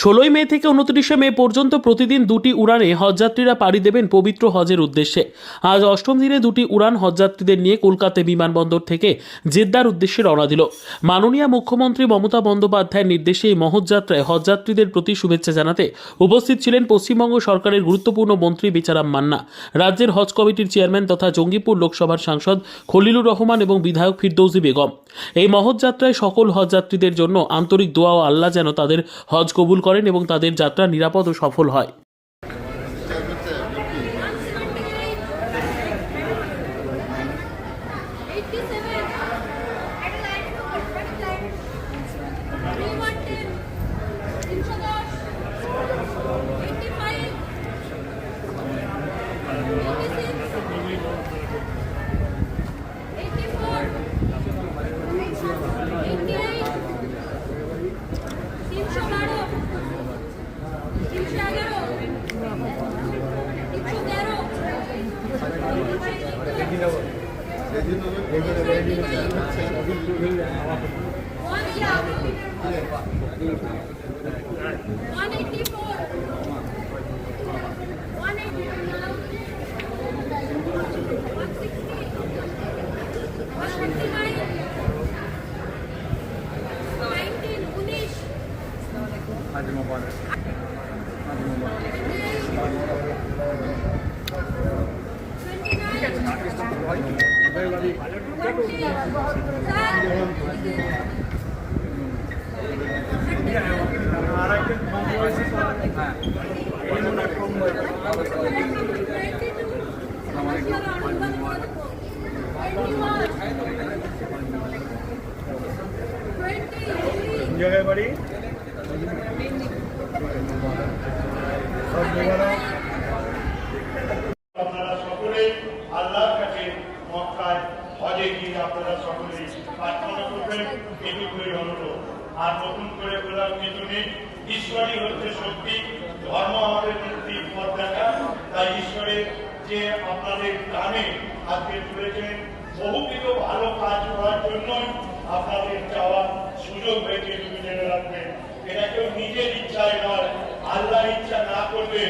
ষোলোই মে থেকে উনত্রিশে মে পর্যন্ত প্রতিদিন দুটি উড়ানে হজযাত্রীরা পাড়ি দেবেন পবিত্র হজের উদ্দেশ্যে। আজ অষ্টম দিনে দুটি উড়ান হজযাত্রীদের নিয়ে কলকাতা বিমানবন্দর থেকে জেদ্দার উদ্দেশ্যে রওনা দিল। মাননীয় মুখ্যমন্ত্রী মমতা বন্দ্যোপাধ্যায়ের নির্দেশে এই মহৎযাত্রায় হজযাত্রীদের প্রতি শুভেচ্ছা জানাতে উপস্থিত ছিলেন পশ্চিমবঙ্গ সরকারের গুরুত্বপূর্ণ মন্ত্রী বিচারাম মান্না। রাজ্যের হজ কমিটির চেয়ারম্যান তথা জঙ্গিপুর লোকসভার সাংসদ খলিলুর রহমান এবং বিধায়ক ফিরদৌসি বেগম। এই মহৎযাত্রায় সকল হজযাত্রীদের জন্য আন্তরিক দোয়া ও আল্লাহ যেন তাদের হজ কবুল করেন এবং তাদের যাত্রা নিরাপদ ও সফল হয়। One One eighty-four. One eighty. One জায়গায় বাড়ি সব জায়গায় আপনারা সকলেই আল্লাহর কাছে মক্কায় হজে গিয়ে আপনারা সকলেই প্রার্থনা করবেন এটুকুই অনুরোধ আর নতুন করে বলার কিছু নেই ঈশ্বরই হচ্ছে শক্তি ধর্ম আমাদের মুক্তির পথ দেখা তাই ঈশ্বরের যে আপনাদের কানে আজকে তুলেছেন, বহুবিধ ভালো কাজ করার জন্যই আপনাদের চাওয়ার সুযোগ হয়েছে তুমি জেনে রাখবেন এটা কেউ নিজের ইচ্ছায় নয় আল্লাহ ইচ্ছা না করলে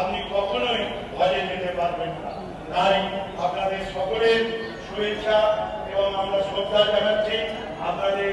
আপনি কখনোই হজে যেতে পারবেন না। তাই আপনাদের সকলের শুভেচ্ছা এবং আমরা শ্রদ্ধা জানাচ্ছি। আপনাদের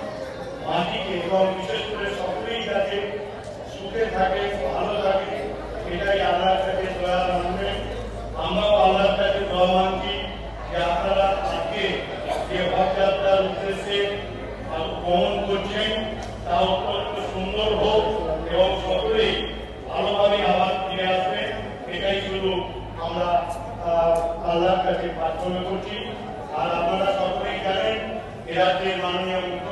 মাটিকে এবং বিশেষ করে সকলেই যাতে সুখে থাকে, ভালো থাকে, এটাই আল্লাহর কাছে দয়া মানবেন আমরাও আল্লাহর কাছে দোয়া মানছি যে আপনারা আজকে যে হজযাত্রার উদ্দেশ্যে গমন করছেন তা অত্যন্ত সুন্দর হোক এবং সকলেই ভালোভাবে আবার ফিরে আসবেন, এটাই শুধু আমরা আল্লাহর কাছে প্রার্থনা করছি। আর আপনারা সকলেই জানেন, এ রাজ্যের মাননীয় মুখ্যমন্ত্রী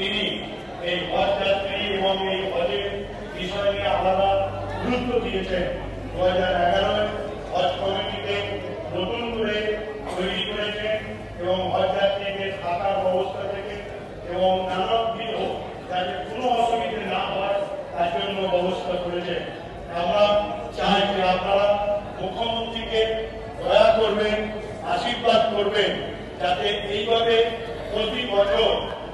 তিনি এই হজ যাত্রী এবং এই হজের বিষয় নিয়ে আলাদা গুরুত্ব দিয়েছেন। দু হাজার এগারোয় হজ কমিটিতে নতুন করে তৈরি করেছেন এবং হজ যাত্রীদের থাকার ব্যবস্থা থেকে এবং নানাবিধ যাতে কোনো অসুবিধে না হয়, তার জন্য ব্যবস্থা করেছেন। আমরা চাই যে আপনারা মুখ্যমন্ত্রীকে দয়া করবেন, আশীর্বাদ করবেন, যাতে এইভাবে প্রতি বছর